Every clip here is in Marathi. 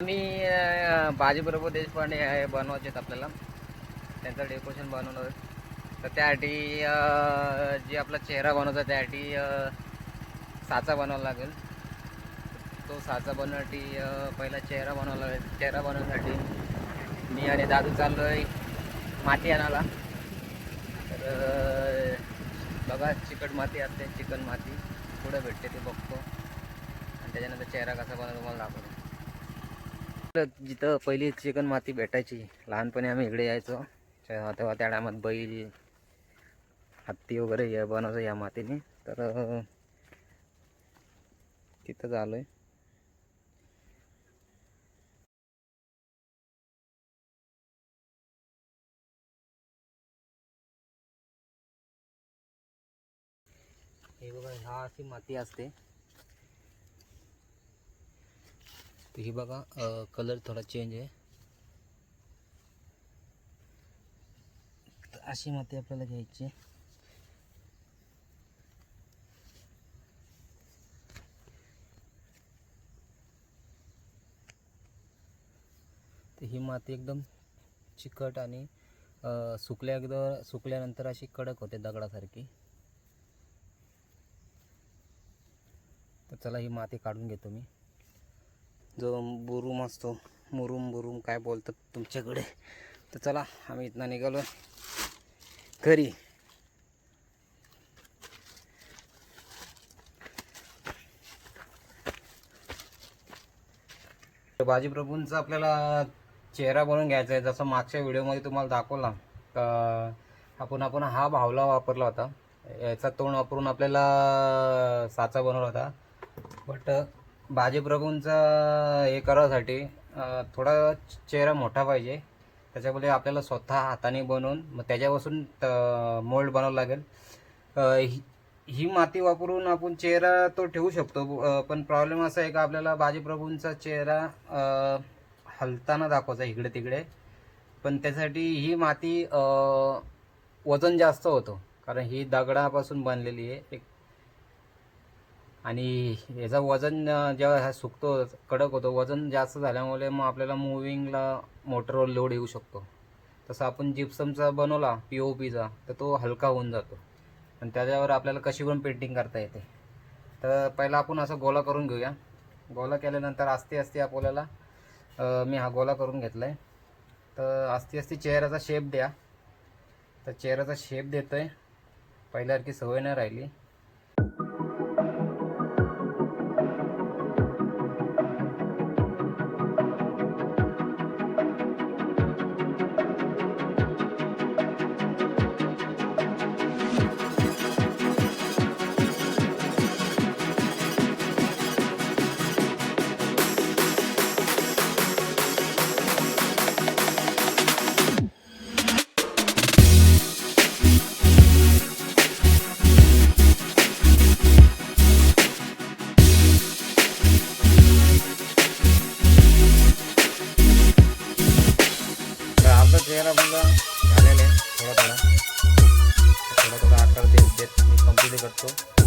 मी अं, बाजीप्रभू देशपांडे हे बनवायचे आहेत आपल्याला. त्यांचं डेकोरेशन बनवणार तर त्यासाठी जे आपला चेहरा बनवतो त्यासाठी साचा बनवावा लागेल. तो साचा बनवण्यासाठी पहिला चेहरा बनवावा लागेल. चेहरा बनवण्यासाठी मी आणि दादू चाललो आहे माती आणायला. तर बघा चिकट माती असते चिकन माती. पुढे भेटते ते बघतो. आणि त्याच्यानंतर चेहरा कसा बनवतो तुम्हाला दाखवतो. जिथं पहिली चिकन माती भेटायची लहानपणी आम्ही इकडे यायचो. तेव्हा त्या टायमात बैल हत्ती वगैरे हे बनवायचं या मातीने. तर तिथं झालो आहे हे बघा हा अशी माती असते. तर ही बघा कलर थोडा चेंज आहे. तर अशी माती आपल्याला घ्यायची तर ही माती एकदम चिकट आणि सुकल्या एकदा सुकल्यानंतर अशी कडक होते दगडासारखी. तर चला ही माती काढून घेतो मी. जो बुरुम असतो मुरुम बुरुम काय बोलतात तुमच्याकडे? तर चला आम्ही इथनं निघालो घरी. बाजीप्रभूंचा आपल्याला चेहरा बनवून घ्यायचा आहे. जसं मागच्या व्हिडिओमध्ये तुम्हाला दाखवला तर आपण आपण हा भावला वापरला होता. याचा तोंड वापरून आपल्याला साचा बनवला होता. बट बाजीप्रभूंचा हे करायसाठी थोडा चेहरा मोठा पाहिजे. त्याच्यामुळे आपल्याला स्वतः हाताने बनवून मग त्याच्यापासून मोल्ड बनावं लागेल. ही- ही माती वापरून आपण चेहरा तो ठेवू शकतो. पण प्रॉब्लेम असा आहे का आपल्याला बाजीप्रभूंचा चेहरा हलताना दाखवायचा इकडे तिकडे. पण त्यासाठी ही माती वजन जास्त होतं. कारण ही दगडापासून बनलेली आहे. एक आणि याचा वजन जेव्हा हा सुकतो कडक होतो वजन जास्त झाल्यामुळे मग आपल्याला मुव्हिंगला मोटरवर लोड येऊ शकतो. तसं आपण जिप्समचा बनवला पी ओ पीचा तर तो हलका होऊन जातो. आणि त्याच्यावर आपल्याला कशी पण पेंटिंग करता येते. तर पहिला आपण असं गोला करून घेऊया. गोला केल्यानंतर आस्ते आस्ते आपल्याला मी हा गोला करून घेतला आहे तर आस्ते आस्ते चेहऱ्याचा शेप द्या. तर चेहऱ्याचा शेप देतो आहे पहिल्यासारखी सवय नाही राहिली. आपला चेहरा झालेला आहे थोडा थोडा. थोडा थोडा आकार देत देत मी कंप्लीट करतो.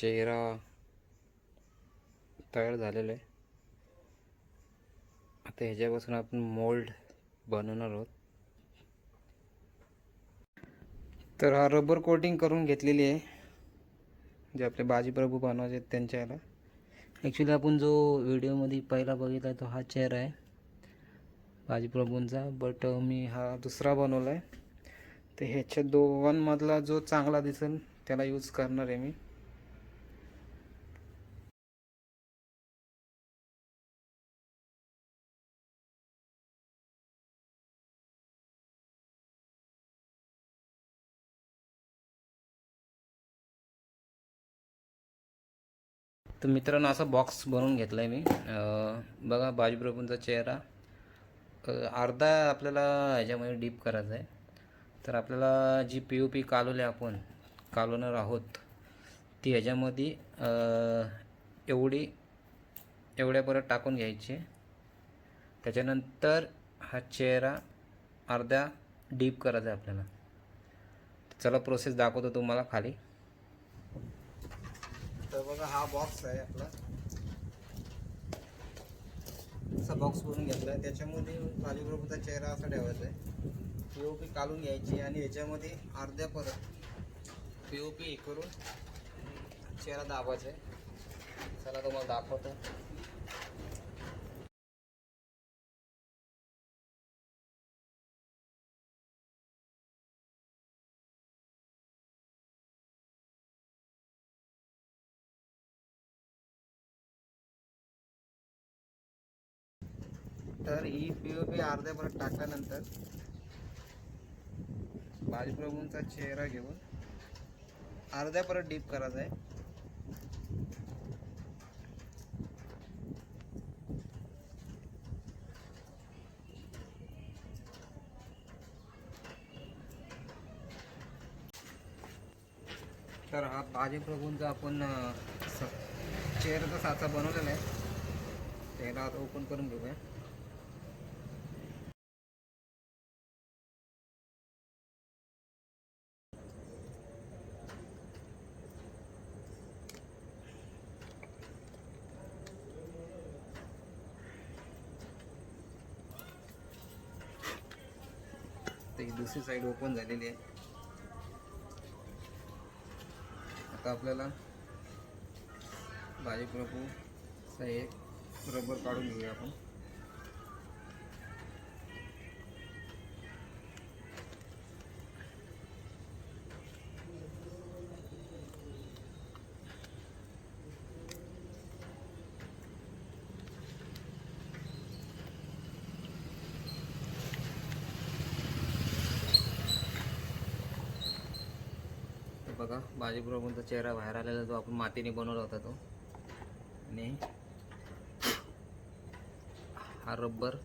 चेहरा तयार झालेला आहे. आता ह्याच्यापासून आपण मोल्ड बनवणार आहोत. तर हा रबर कोटिंग करून घेतलेली आहे. जे आपले बाजीप्रभू बनवायचे आहेत त्यांच्या याला ॲक्च्युली आपण जो व्हिडिओमध्ये पहिला बघितला तो हा चेहरा आहे. बाजीप्रभूंचा बट मी हा दुसरा बनवला आहे तर ह्याच्या दोघांमधला जो चांगला दिसेल त्याला यूज करणार आहे मी. तर मित्रांनो असा बॉक्स बनवून घेतला आहे मी बघा बाजीप्रभूंचा चेहरा. अर्धा आपल्याला ह्याच्यामध्ये डीप करायचा आहे. तर आपल्याला जी पी ओ पी कालवली आपण कालवणार आहोत ती ह्याच्यामध्ये एवढी एवढ्या परत टाकून घ्यायची. त्याच्यानंतर हा चेहरा अर्धा डीप करायचा आहे आपल्याला. चला प्रोसेस दाखवतो तुम्हाला खाली. तर बघा हा बॉक्स आहे आपला. असा बॉक्स भरून घेतला आहे त्याच्यामध्ये बाजीप्रभूचा चेहरा असा ठेवायचा आहे. पी ओ पी काढून घ्यायची आणि याच्यामध्ये अर्ध्या परत पी ओ पी हे करून चेहरा दाबायचा आहे. चला तुम्हाला दाखवतो. नंतर ही पी ओ पी अर्ध्या परत टाकल्यानंतर बाजीप्रभूंचा चेहरा घेऊन अर्ध्या परत डीप करायचा आहे. तर हा बाजीप्रभूंचा आपण स- चेहऱ्याचा साचा बनवलेला आहे. त्याला आता ओपन करून घेऊया ही दुसरी साईड ओपन झालेली आहे. आता आपल्याला बाजीप्रभूचा एक रबर काढून घेऊया आपण. बघा बाजीप्रभूंचा चेहरा बाहेर आलेला जो आपण मातीने बनवला होता तो. आणि हा रब्बर.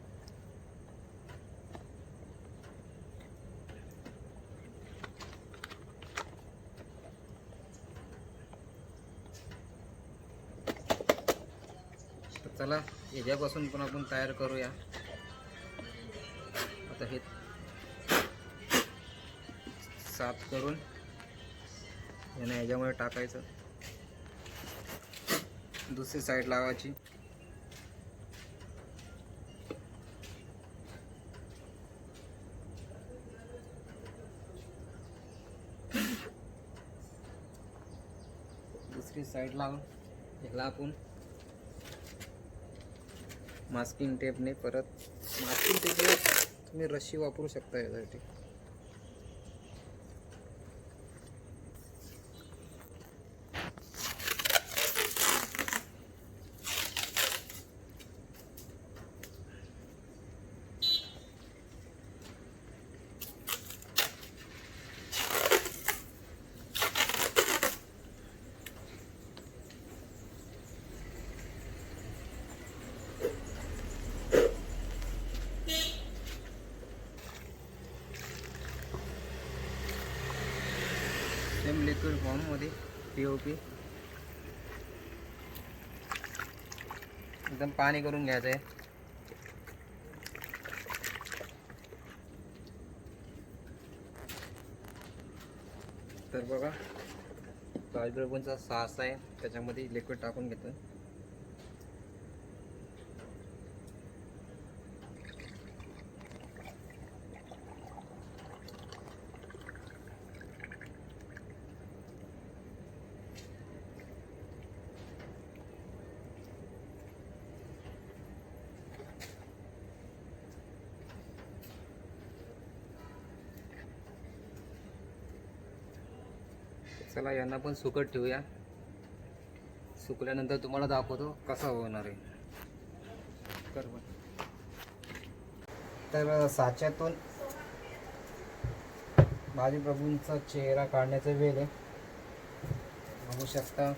चला याच्यापासून पण आपण तयार करूया. आता हे साफ करून याने ह्याच्यामध्ये टाकायचं. दुसरी साईड लावायची. दुसरी साईड लावून ह्याला आपण मास्किंग टेपने परत मास्किंग टेपने तुम्ही रशी वापरू शकता यासाठी सेम मध्ये पी ओ पी एकदम पाणी करून घ्यायचं आहे. तर बघा बाजूचा सास आहे. त्याच्यामध्ये लिक्विड टाकून घेतो चला यांना पण सुकट ठेवूया. सुकल्यानंतर तुम्हाला दाखवतो कसा होणार आहे. तर साच्यातून बाजीप्रभूंचा चेहरा काढण्याचा वेळ आहे. बघू शकता.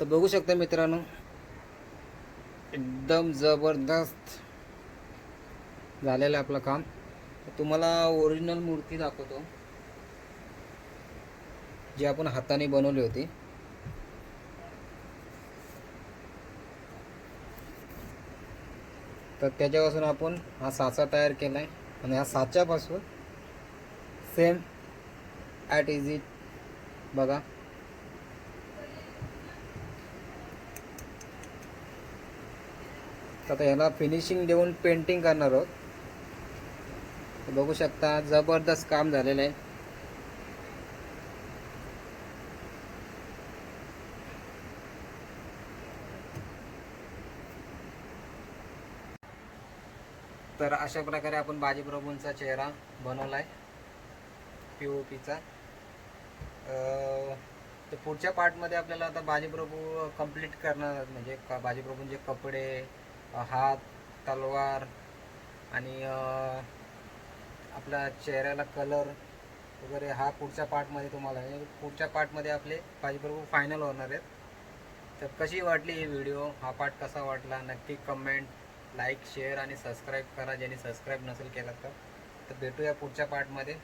तर बघू शकता मित्रांनो. एकदम जबरदस्त झालेलं आहे आपलं काम. तर तुम्हाला ओरिजिनल मूर्ती दाखवतो. जी आपण हाताने बनवली होती. तर त्याच्यापासून आपण हा साचा तयार केला आहे आणि ह्या साच्यापासून सेम ॲट इज इट बघा. तर आता ह्याला फिनिशिंग देऊन पेंटिंग करणार आहोत. बघू शकता जबरदस्त काम झालेलं आहे. तर अशा प्रकारे आपण बाजीप्रभूंचा चेहरा बनवला आहे पी ओ पीचा तर पुढच्या पार्टमध्ये आपल्याला आता बाजीप्रभू कंप्लीट करणार म्हणजे का बाजीप्रभूंचे कपडे हात तलवार आणि आपला आपल्या चेहऱ्याला कलर वगैरे हा पुढच्या पार्टमध्ये तुम्हाला आहे पुढच्या पार्टमध्ये आपले बाजीप्रभू फायनल होणार आहेत. तर कशी वाटली ही व्हिडिओ हा पार्ट कसा वाटला? नक्की कमेंट लाईक शेअर आणि सबस्क्राईब करा. ज्यांनी सबस्क्राईब नसेल केलं तर. तर भेटूया पुढच्या पार्टमध्ये